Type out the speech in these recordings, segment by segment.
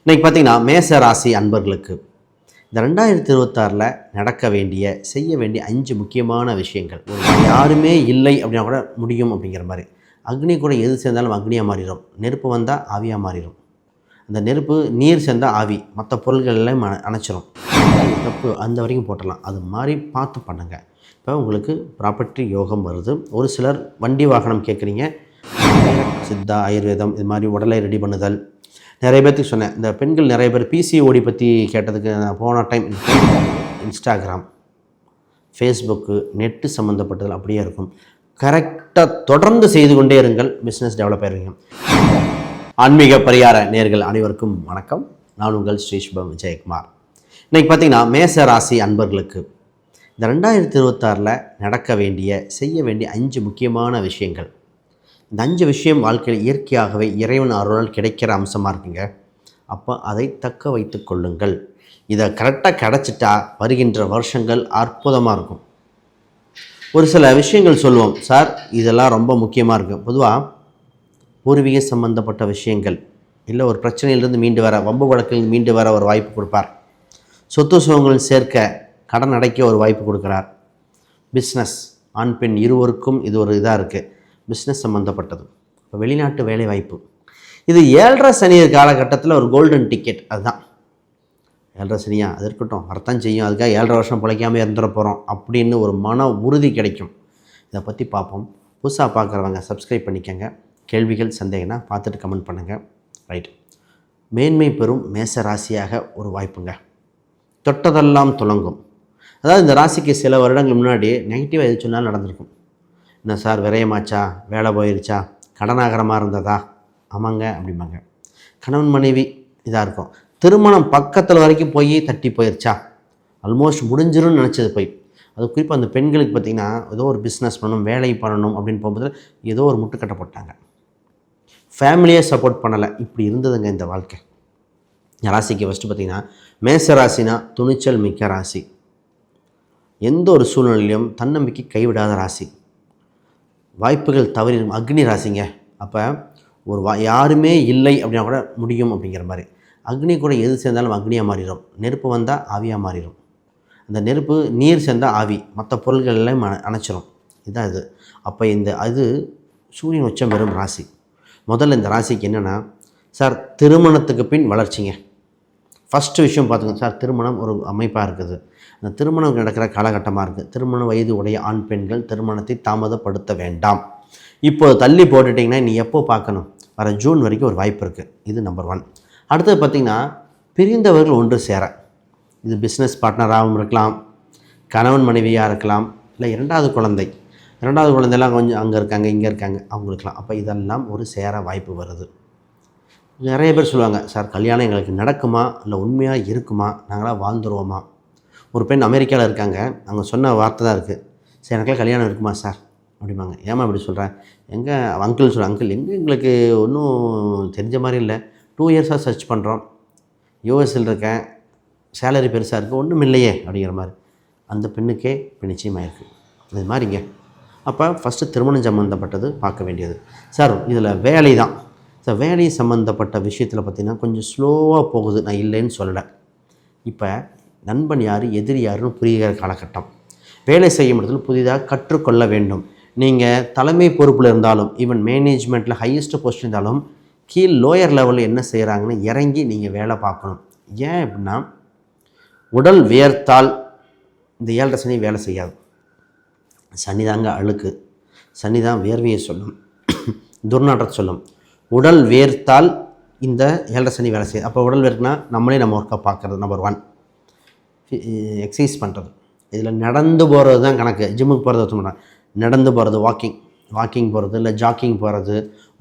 இன்றைக்கி பார்த்திங்கன்னா மேச ராசி அன்பர்களுக்கு இந்த ரெண்டாயிரத்தி இருபத்தாறில் நடக்க வேண்டிய செய்ய வேண்டிய அஞ்சு முக்கியமான விஷயங்கள். ஒரு யாருமே இல்லை அப்படின்னா கூட முடியும் அப்படிங்கிற மாதிரி. அக்னி கூட எது சேர்ந்தாலும் அக்னியாக மாறிடும். நெருப்பு வந்தால் ஆவியாக மாறிடும். அந்த நெருப்பு நீர் சேர்ந்தால் ஆவி. மற்ற பொருள்கள் எல்லாம் அணைச்சிரும். தப்பு அந்த வரைக்கும் போட்டுடலாம். அது மாதிரி பார்த்து பண்ணுங்கள் இப்போ உங்களுக்கு ப்ராப்பர்ட்டி யோகம் வருது. ஒரு சிலர் வண்டி வாகனம் கேட்குறீங்க சித்தா ஆயுர்வேதம் இது மாதிரி உடலை ரெடி பண்ணுதல். நிறைய பேர்த்துக்கு சொன்னேன். இந்த பெண்கள் நிறைய பேர் பிசிஓடி பற்றி கேட்டதுக்கு நான் போன டைம் இன்ஸ்டாகிராம் ஃபேஸ்புக்கு நெட்டு சம்மந்தப்பட்டதில் அப்படியே இருக்கும். கரெக்டாக தொடர்ந்து செய்து கொண்டே இருங்கள். பிஸ்னஸ் டெவலப் ஆயிருங்க. ஆன்மீக பரிகார நேர்கள் அனைவருக்கும் வணக்கம். நான் உங்கள் ஸ்ரீஷ்பம் விஜயகுமார். இன்றைக்கி பார்த்தீங்கன்னா மேச ராசி அன்பர்களுக்கு இந்த ரெண்டாயிரத்தி இருபத்தாறில் நடக்க வேண்டிய செய்ய வேண்டிய அஞ்சு முக்கியமான விஷயங்கள். இந்த அஞ்சு விஷயம் வாழ்க்கையில் இயற்கையாகவே இறைவன் அருளால் கிடைக்கிற அம்சமாக இருக்குங்க. அப்போ அதை தக்க வைத்து கொள்ளுங்கள். இதை கரெக்டாக கிடச்சிட்டா வருகின்ற வருஷங்கள் அற்புதமாக இருக்கும். ஒரு சில விஷயங்கள் சொல்லுவோம். சார் இதெல்லாம் ரொம்ப முக்கியமாக இருக்குது பொதுவாக பூர்வீக சம்பந்தப்பட்ட விஷயங்கள். இல்லை ஒரு பிரச்சனையிலிருந்து மீண்டு வர வம்பு வழக்கிலிருந்து மீண்டு வர ஒரு வாய்ப்பு கொடுப்பார். சொத்து சுகங்கள் சேர்க்க கடன் அடைக்க ஒரு வாய்ப்பு கொடுக்குறார். பிஸ்னஸ் ஆண் பெண் இருவருக்கும் இது ஒரு இதாக இருக்குது பிஸ்னஸ் சம்மந்தப்பட்டது இப்போ வெளிநாட்டு வேலைவாய்ப்பு. இது ஏழரை சனி காலகட்டத்தில் ஒரு கோல்டன் டிக்கெட் அதுதான். ஏழரை சனியா? அது இருக்கட்டும். அர்த்தம் செய்யும். அதுக்காக ஏழரை வருஷம் பிழைக்காம இருந்துட போகிறோம் அப்படின்னு ஒரு மன உறுதி கிடைக்கும். இதை பற்றி பார்ப்போம். புதுசாக பார்க்குறவங்க சப்ஸ்கிரைப் பண்ணிக்கோங்க. கேள்விகள் சந்தேகம்னா பார்த்துட்டு கமெண்ட் பண்ணுங்கள் ரைட் மேன்மை பெறும் மேச ராசியாக ஒரு வாய்ப்புங்க. தொட்டதெல்லாம் துலங்கும் அதாவது இந்த ராசிக்கு சில வருடங்கள் முன்னாடி நெகட்டிவாக எது சொன்னாலும் நடந்திருக்கும். என்ன சார் விரயமாச்சா? வேலை போயிருச்சா? கடனாகரமாக இருந்ததா? ஆமாங்க அப்படிம்பாங்க. கணவன் மனைவி இதாக இருக்கும். திருமணம் பக்கத்தில் வரைக்கும் போய் தட்டி போயிருச்சா? ஆல்மோஸ்ட் முடிஞ்சிரும்னு நினச்சது போய். அது குறிப்பாக அந்த பெண்களுக்கு பார்த்திங்கன்னா ஏதோ ஒரு பிஸ்னஸ் பண்ணணும் வேலை பண்ணணும் அப்படின்னு போகும்போது ஏதோ ஒரு முட்டுக்கட்டை போட்டாங்க. ஃபேமிலியே சப்போர்ட் பண்ணலை. இப்படி இருந்ததுங்க இந்த வாழ்க்கை. ராசிக்கு ஃபஸ்ட்டு பார்த்திங்கன்னா மேச ராசினா துணிச்சல் மிக்க ராசி. எந்த ஒரு சூழ்நிலையிலும் தன்னம்பிக்கை கைவிடாத ராசி. வாய்ப்புகள் தவறி அக்னி ராசிங்க. அப்போ ஒரு வா யாருமே இல்லை அப்படின்னா கூட முடியும் அப்படிங்கிற மாதிரி. அக்னி கூட எது சேர்ந்தாலும் அக்னியாக மாறிடும். நெருப்பு வந்தால் ஆவியாக மாறிடும். அந்த நெருப்பு நீர் சேர்ந்தால் ஆவி. மற்ற பொருள்கள் எல்லாம் அணைச்சிரும். இதுதான் இது. அப்போ இந்த அது சூரியன் உச்சம் பெறும் ராசி. முதல்ல இந்த ராசிக்கு என்னென்னா சார் திருமணத்துக்கு பின் வளர்ச்சிங்க. ஃபஸ்ட்டு விஷயம் பார்த்துக்கோங்க சார் திருமணம் ஒரு அமைப்பாக இருக்குது. அந்த திருமணம் நடக்கிற காலகட்டமாக இருக்குது திருமண வயது உடைய ஆண் பெண்கள் திருமணத்தை தாமதப்படுத்த வேண்டாம். இப்போ தள்ளி போட்டுட்டிங்கன்னா நீ எப்போ பார்க்கணும்? வர ஜூன் வரைக்கும் ஒரு வாய்ப்பு இருக்குது இது நம்பர் ஒன் அடுத்தது பார்த்திங்கன்னா பிரிந்தவர்கள் ஒன்று சேர. இது பிஸ்னஸ் பார்ட்னராகவும் இருக்கலாம் கணவன் மனைவியாக இருக்கலாம் இல்லை இரண்டாவது குழந்தை. இரண்டாவது குழந்தைலாம் கொஞ்சம் அங்கே இருக்காங்க இங்கே இருக்காங்க அவங்களுக்குலாம் அப்போ இதெல்லாம் ஒரு சேர வாய்ப்பு வருது. நிறைய பேர் சொல்லுவாங்க சார் கல்யாணம் எங்களுக்கு நடக்குமா? இல்லை உண்மையாக இருக்குமா? நாங்களாம் வாழ்ந்துருவோமா? ஒரு பெண் அமெரிக்காவில் இருக்காங்க. அவங்க சொன்ன வார்த்தை தான் இருக்குது சரி எனக்குலாம் கல்யாணம் இருக்குமா சார்? அப்படிம்பாங்க. ஏமா இப்படி சொல்கிறேன் எங்கே அங்கிள் சொல்கிறேன் அங்கிள் எங்கே எங்களுக்கு ஒன்றும் தெரிஞ்ச மாதிரி இல்லை. டூ இயர்ஸாக சர்ச் பண்ணுறோம் யூஎஸ்எல் இருக்கேன் சேலரி பெருசாக இருக்குது ஒன்றும் இல்லையே அப்படிங்கிற மாதிரி. அந்த பெண்ணுக்கே இப்போ நிச்சயமாயிருக்கு இது மாதிரிங்க. அப்போ ஃபஸ்ட்டு திருமணம் சம்மந்தப்பட்டது பார்க்க வேண்டியது. சார் இதில் வேலை தான். சார் வேலை சம்மந்தப்பட்ட விஷயத்தில் பார்த்திங்கன்னா கொஞ்சம் ஸ்லோவாக போகுது. நான் இல்லைன்னு சொல்லலை. இப்போ நண்பன் யார் எதிரி யாருன்னு புரிகிற காலகட்டம். வேலை செய்யும் இடத்துல புதிதாக கற்றுக்கொள்ள வேண்டும். நீங்கள் தலைமை பொறுப்பில் இருந்தாலும் ஈவன் மேனேஜ்மெண்ட்டில் ஹையஸ்ட் போஸ்ட் இருந்தாலும் கீழ் லோயர் லெவலில் என்ன செய்கிறாங்கன்னு இறங்கி நீங்கள் வேலை பார்க்கணும். ஏன் அப்படின்னா உடல் வியர்த்தால் இந்த ஏழரை சனி வேலை செய்யாது. சனி தாங்க அழுக்கு. சனி தான் வேர்வையை சொல்லும். துர்நாற்ற சொல்லும். உடல் வேர்த்தால் இந்த ஏழரை சனி வேலை செய்யாது அப்போ உடல் வேர்க்குனா நம்மளே நம்ம ஒர்க்கை பார்க்குறது நம்பர் ஒன் எக்ஸசைஸ் பண்ணுறது இதில் நடந்து போகிறது தான் கணக்கு. ஜிம்முக்கு போகிறது ஒருத்தர் நடந்து போகிறது வாக்கிங் வாக்கிங் போகிறது இல்லை ஜாக்கிங் போகிறது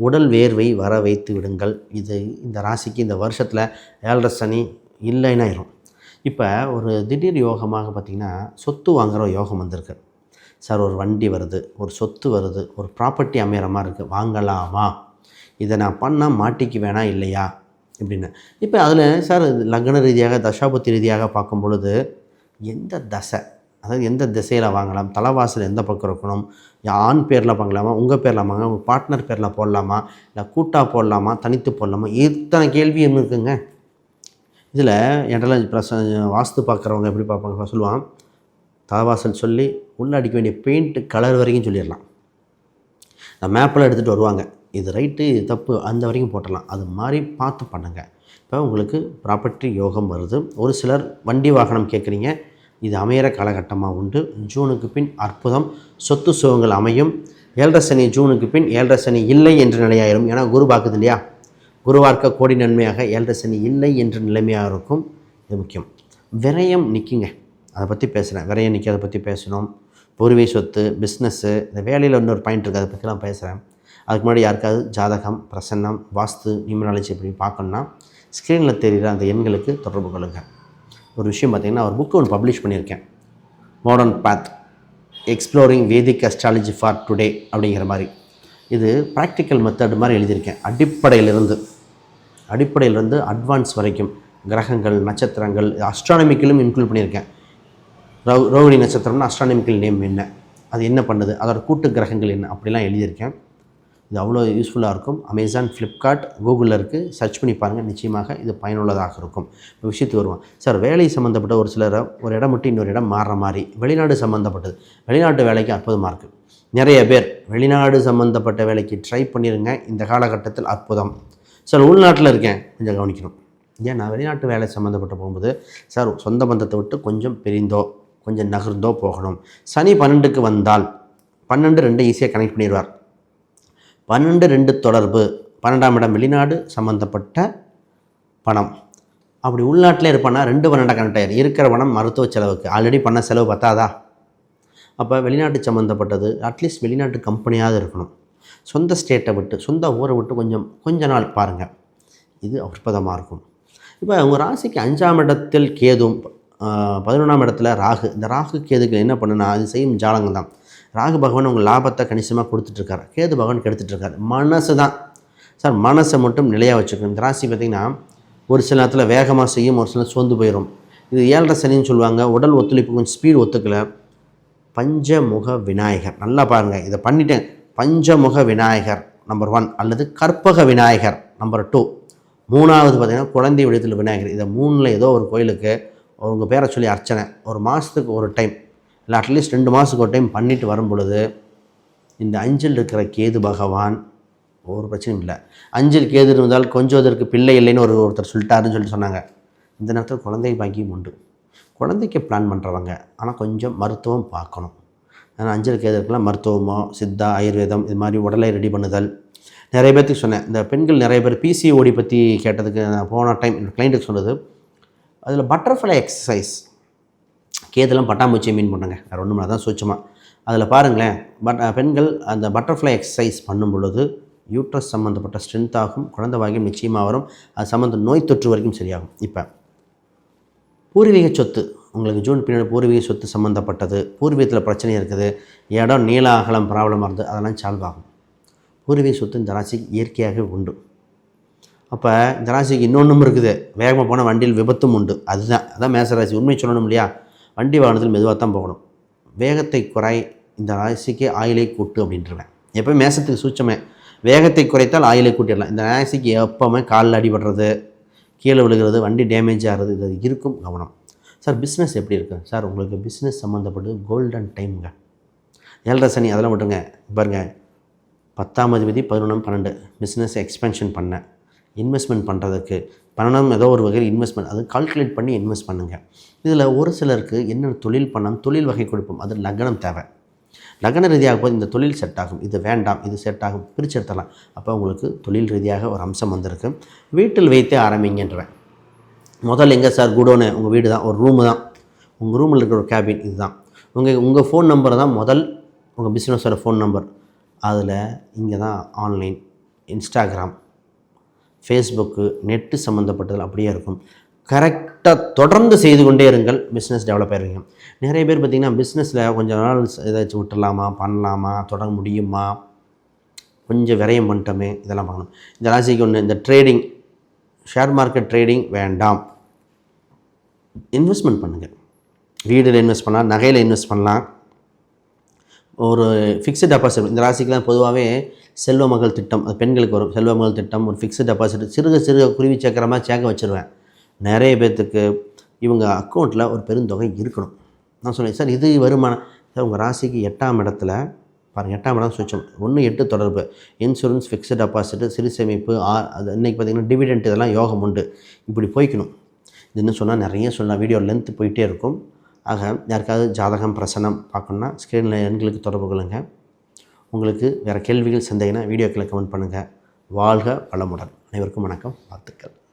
உடல் வேர்வை வர வைத்து விடுங்கள். இது இந்த ராசிக்கு இந்த வருஷத்தில் ஏழரை சனி இல்லைன்னு ஆயிரும். இப்போ ஒரு திடீர் யோகமாக பார்த்திங்கன்னா சொத்து வாங்குகிற யோகம் வந்திருக்கு. சார் ஒரு வண்டி வருது. ஒரு சொத்து வருது. ஒரு ப்ராப்பர்ட்டி அமையிற மாதிரி இருக்குது வாங்கலாமா? இதை நான் பண்ணால் மாட்டிக்கு வேணா இல்லையா? இப்படின்னு இப்போ அதில் சார் லக்ன ரீதியாக தசாபத்தி ரீதியாக பார்க்கும் பொழுது எந்த தசை அதாவது எந்த திசையில் வாங்கலாம் தலைவாசல் எந்த பக்கம் இருக்கணும் ஆண் பேரில் வாங்கலாமா உங்கள் பேரில் வாங்க உங்கள் பார்ட்னர் பேரில் போடலாமா இல்லை கூட்டாக போடலாமா தனித்து போடலாமா இத்தனை கேள்வி இருக்குங்க. இதில் என்கிட்டலாம் பிரச வாஸ்து பார்க்குறவங்க எப்படி பார்ப்பாங்க சொல்லுவான் தலைவாசல் சொல்லி உள்ளே அடிக்க வேண்டிய பெயிண்ட் கலர் வரைக்கும் சொல்லிடலாம். இந்த மேப்பில் எடுத்துகிட்டு வருவாங்க. இது ரைட்டு தப்பு அந்த வரைக்கும் போட்டலாம் அது மாதிரி பார்த்து பண்ணுங்கள் இப்போ உங்களுக்கு ப்ராப்பர்ட்டி யோகம் வருது. ஒரு சிலர் வண்டி வாகனம் கேட்குறீங்க. இது அமையிற காலகட்டமாக உண்டு. ஜூனுக்கு பின் அற்புதம். சொத்து சுகங்கள் அமையும். ஏழரை சனி ஜூனுக்கு பின் ஏழரை சனி இல்லை என்று நிலையாயிரும் ஏன்னா குரு பார்க்குது இல்லையா? குருவார்க்க கோடி நன்மையாக ஏழரை சனி இல்லை என்ற நிலைமையாக இருக்கும். இது முக்கியம். விரயம் நிற்குங்க அதை பற்றி பேசுகிறேன் விரயம் நிற்கிறத பற்றி பேசணும் பொறுவை சொத்து பிஸ்னஸ்ஸு இந்த வேலையில் இன்னொரு பாயிண்ட் இருக்குது அதை பற்றிலாம் பேசுகிறேன் அதுக்கு முன்னாடி யாருக்காவது ஜாதகம் பிரசன்னம் வாஸ்து நியூமராலஜி எப்படி பார்க்கணுன்னா ஸ்க்ரீனில் தெரிகிற அந்த எண்களுக்கு தொடர்பு கொள்ளுங்கள் ஒரு விஷயம் பார்த்திங்கன்னா ஒரு புக்கு ஒன்று பப்ளிஷ் பண்ணியிருக்கேன். Modern path exploring vedic astrology for today அப்படிங்கிற மாதிரி. இது ப்ராக்டிக்கல் மெத்தட் மாதிரி எழுதியிருக்கேன். அடிப்படையிலிருந்து அடிப்படையிலிருந்து அட்வான்ஸ் வரைக்கும் கிரகங்கள் நட்சத்திரங்கள் அஸ்ட்ரானமிக்கலும் இன்க்ளூட் பண்ணியிருக்கேன். ரவு ரோகிணி நட்சத்திரம்னா அஸ்ட்ரானமிக்கல் நேம் என்ன? அது என்ன பண்ணுது? அதோட கூட்டு கிரகங்கள் என்ன? அப்படிலாம் எழுதியிருக்கேன். இது அவ்வளோ யூஸ்ஃபுல்லாக இருக்கும். அமேசான் ஃப்ளிப்கார்ட் கூகுளில் இருக்குது சர்ச் பண்ணி பாருங்கள் நிச்சயமாக இது பயனுள்ளதாக இருக்கும். இப்போ விஷயத்துக்கு வருவோம். சார் வேலை சம்மந்தப்பட்ட ஒரு சிலர் ஒரு இடம் விட்டு இன்னொரு இடம் மாறுற மாதிரி வெளிநாடு சம்மந்தப்பட்டது வெளிநாட்டு வேலைக்கு அற்புதமாக இருக்குது நிறைய பேர் வெளிநாடு சம்மந்தப்பட்ட வேலைக்கு ட்ரை பண்ணிடுங்க இந்த காலகட்டத்தில் அற்புதம். சார் உள்நாட்டில் இருக்கேன். கொஞ்சம் கவனிக்கணும். ஏன்? நான் வெளிநாட்டு வேலை சம்மந்தப்பட்ட போகும்போது சார் சொந்த பந்தத்தை விட்டு கொஞ்சம் பிரிந்தோ கொஞ்சம் நகர்ந்தோ போகணும். சனி பன்னெண்டுக்கு வந்தால் பன்னெண்டு ரெண்டு ஈஸியாக கனெக்ட் பண்ணிடுவார். பன்னெண்டு ரெண்டு தொடர்பு. பன்னெண்டாம் இடம் வெளிநாடு சம்மந்தப்பட்ட பணம். அப்படி உள்நாட்டிலே இருப்பானா ரெண்டு பன்னெண்டு கனெக்ட் ஆயிரும். இருக்கிற பணம் மருத்துவ செலவுக்கு. ஆல்ரெடி பண்ண செலவு பத்தாதா? அப்போ வெளிநாட்டு சம்மந்தப்பட்டது அட்லீஸ்ட் வெளிநாட்டு கம்பெனியாவது இருக்கணும். சொந்த ஸ்டேட்டை விட்டு சொந்த ஊரை விட்டு கொஞ்சம் கொஞ்ச நாள் பாருங்கள் இது அற்புதமாக இருக்கும். இப்போ உங்கள் ராசிக்கு அஞ்சாம் இடத்தில் கேதும் பதினொன்றாம் இடத்துல ராகு. இந்த ராகு கேதுக்கு என்ன பண்ணுன்னா அது செய்யும் ஜாலங்கள் தான் ராகு பகவான் உங்கள் லாபத்தை கணிசமாக கொடுத்துட்ருக்காரு. கேது பகவான் கெடுத்துட்ருக்காரு. மனசு தான் சார் மனசை மட்டும் நிலையாக வச்சுக்கணும். இந்த ராசி பார்த்திங்கன்னா ஒரு சில நேரத்தில் வேகமாக செய்யும் ஒரு சில நேரம் சோர்ந்து போயிடும் இது ஏழரை சனின்னு சொல்லுவாங்க. உடல் ஒத்துழைப்பு கொஞ்சம் ஸ்பீடு ஒத்துக்கலை. பஞ்சமுக விநாயகர். நல்லா பாருங்கள் இதை பண்ணிட்டேன். பஞ்சமுக விநாயகர் நம்பர் ஒன் அல்லது கற்பக விநாயகர் நம்பர் டூ மூணாவது பார்த்திங்கன்னா குழந்தை விடத்தில் விநாயகர். இதை மூணில் ஏதோ ஒரு கோயிலுக்கு உங்கள் பேரை சொல்லி அர்ச்சனை. ஒரு மாதத்துக்கு ஒரு டைம் இல்லை அட்லீஸ்ட் ரெண்டு மாதத்துக்கு ஒரு டைம் பண்ணிட்டு வரும் பொழுது இந்த அஞ்சில் இருக்கிற கேது பகவான் ஒரு பிரச்சனையும் இல்லை. அஞ்சில் கேது இருந்தால் கொஞ்சம் அதற்கு பிள்ளை இல்லைன்னு ஒரு ஒருத்தர் சொல்லிட்டாருன்னு சொல்லி சொன்னாங்க. இந்த நேரத்தில் குழந்தை பாக்கியம் உண்டு. குழந்தைக்கு பிளான் பண்ணுறவங்க ஆனால் கொஞ்சம் மருத்துவம் பார்க்கணும். ஏன்னா அஞ்சல் கேதற்கெல்லாம் மருத்துவமோ சித்தா ஆயுர்வேதம் இது மாதிரி உடலை ரெடி பண்ணுதல். நிறைய பேர்த்துக்கு சொன்னேன். இந்த பெண்கள் நிறைய பேர் பிசிஓடி பற்றி கேட்டதுக்கு நான் போன டைம் என் கிளைண்ட்டுக்கு சொன்னது. அதில் பட்டர்ஃப்ளை எக்ஸசைஸ் கேதெல்லாம் பட்டாம்பூச்சியை மீன் பண்ணுங்க. வேறு ஒன்றும் தான் சூச்சமாக அதில் பாருங்களேன் பட் பெண்கள் அந்த பட்டர்ஃப்ளை எக்ஸசைஸ் பண்ணும் பொழுது யூட்ரஸ் சம்மந்தப்பட்ட ஸ்ட்ரென்த் ஆகும் குழந்தை பாகியம் நிச்சயமாக வரும். அது சம்மந்த நோய் தொற்று வரைக்கும் சரியாகும். இப்போ பூர்வீக சொத்து உங்களுக்கு ஜூன் பின்னாடி பூர்வீக சொத்து சம்மந்தப்பட்டது பூர்வீகத்தில் பிரச்சனை இருக்குது இடம் நீள அகலம் ப்ராப்ளமாக இருந்து அதெல்லாம் சால்வ் ஆகும். பூர்வீக சொத்து இந்த ராசிக்கு இயற்கையாகவே உண்டு. அப்போ இந்த ராசிக்கு இன்னொன்றும் இருக்குது. வேகமாக போனால் வண்டியில் விபத்தும் உண்டு. அதுதான் அதான் மேசராசி. உண்மை சொல்லணும் இல்லையா? வண்டி வாகனத்தில் மெதுவாக தான் போகணும். வேகத்தை குறை இந்த ராசிக்கு ஆயிலை கூட்டு அப்படின்றவேன். எப்போயும் மேசத்துக்கு சூச்சமே வேகத்தை குறைத்தால் ஆயிலை கூட்டிடலாம். இந்த ராசிக்கு எப்போவுமே காலில் அடிபடுறது கீழே விழுகிறது வண்டி டேமேஜ் ஆகிறது இது இருக்கும் கவனம். சார் பிஸ்னஸ் எப்படி இருக்குது சார் உங்களுக்கு பிஸ்னஸ் சம்மந்தப்பட்டு கோல்டன் டைமுங்க ஏழரை சனி அதெல்லாம் விட்டுருங்க. பாருங்கள் பத்தாம் அதிபதி பதினொன்று பன்னெண்டு. பிஸ்னஸ் எக்ஸ்பென்ஷன் பண்ணேன். இன்வெஸ்ட்மெண்ட் பண்ணுறதுக்கு பணம் ஏதோ ஒரு வகையில் இன்வெஸ்ட்மெண்ட் அது கால்குலேட் பண்ணி இன்வெஸ்ட் பண்ணுங்கள் இதில் ஒரு சிலருக்கு என்ன தொழில் பண்ணணும் தொழில் வகை கொடுப்போம் அது லக்னம் தேவை. லக்ன ரீதியாக போது இந்த தொழில் செட் ஆகும். இது வேண்டாம் இது செட் ஆகும் பிரித்து எடுத்துடலாம். அப்போ உங்களுக்கு தொழில் ரீதியாக ஒரு அம்சம் வந்திருக்கு. வீட்டில் வைத்தே ஆரம்பிங்கன்றேன். முதல்ல எங்கே சார் குடோனு. உங்கள் வீடு தான். ஒரு ரூமு தான். உங்கள் ரூமில் இருக்கிற ஒரு கேபின் இதுதான். உங்கள் உங்கள் ஃபோன் நம்பர் தான் முதல் உங்கள் பிஸ்னஸோட ஃபோன் நம்பர் அதில் இங்கே தான் ஆன்லைன் இன்ஸ்டாகிராம் ஃபேஸ்புக்கு நெட்டு சம்மந்தப்பட்டதில் அப்படியே இருக்கும். கரெக்டாக தொடர்ந்து செய்து கொண்டே இருங்கள் பிஸ்னஸ் டெவலப் ஆயிருவீங்க நிறைய பேர் பார்த்திங்கன்னா பிஸ்னஸில் கொஞ்சம் நாள் ஏதாச்சும் விட்டுடலாமா பண்ணலாமா தொடங்க முடியுமா? கொஞ்சம் விரயம் பண்ணிட்டோமே இதெல்லாம் பண்ணணும் இந்த ராசிக்கு ஒன்று இந்த ட்ரேடிங் ஷேர் மார்க்கெட் ட்ரேடிங் வேண்டாம். இன்வெஸ்ட்மெண்ட் பண்ணுங்கள் வீடில் இன்வெஸ்ட் பண்ணலாம் நகையில் இன்வெஸ்ட் பண்ணலாம். ஒரு ஃபிக்ஸ்டு டெபாசிட் இந்த ராசிக்கெலாம் பொதுவாகவே செல்வ மகள் திட்டம். அது பெண்களுக்கு வரும். செல்வ மகள் திட்டம் ஒரு ஃபிக்ஸ்டு டெபாசிட் சிறுக சிறுக குருவி சேர்க்குற சேர்க்க வச்சுருவேன். நிறைய பேர்த்துக்கு இவங்க அக்கௌண்ட்டில் ஒரு பெருந்தொகை இருக்கணும். நான் சொன்னேன் சார் இது வருமானம். சார் உங்கள் ராசிக்கு எட்டாம் இடத்துல பாருங்கள் எட்டாம் இடம் சுவிட்சம் ஒன்று எட்டு தொடர்பு. இன்சூரன்ஸ் ஃபிக்ஸ்டு டெபாசிட்டு சிறு சேமிப்பு ஆ அது இன்றைக்கி பார்த்திங்கன்னா டிவிடெண்ட் இதெல்லாம் யோகம் உண்டு. இப்படி போய்க்கணும். இதுன்னு சொன்னால் நிறைய சொல்லலாம். வீடியோ லென்த் போயிட்டே இருக்கும். ஆக யாருக்காவது ஜாதகம் பிரசனம் பார்க்கணுன்னா ஸ்க்ரீனில் எண்களுக்கு தொடர்பு கொள்ளுங்கள் உங்களுக்கு வேறு கேள்விகள் சந்தேகம்னா வீடியோக்களை கமெண்ட் பண்ணுங்கள் வாழ்க வளமுடன். அனைவருக்கும் வணக்கம் வாழ்த்துக்கள்.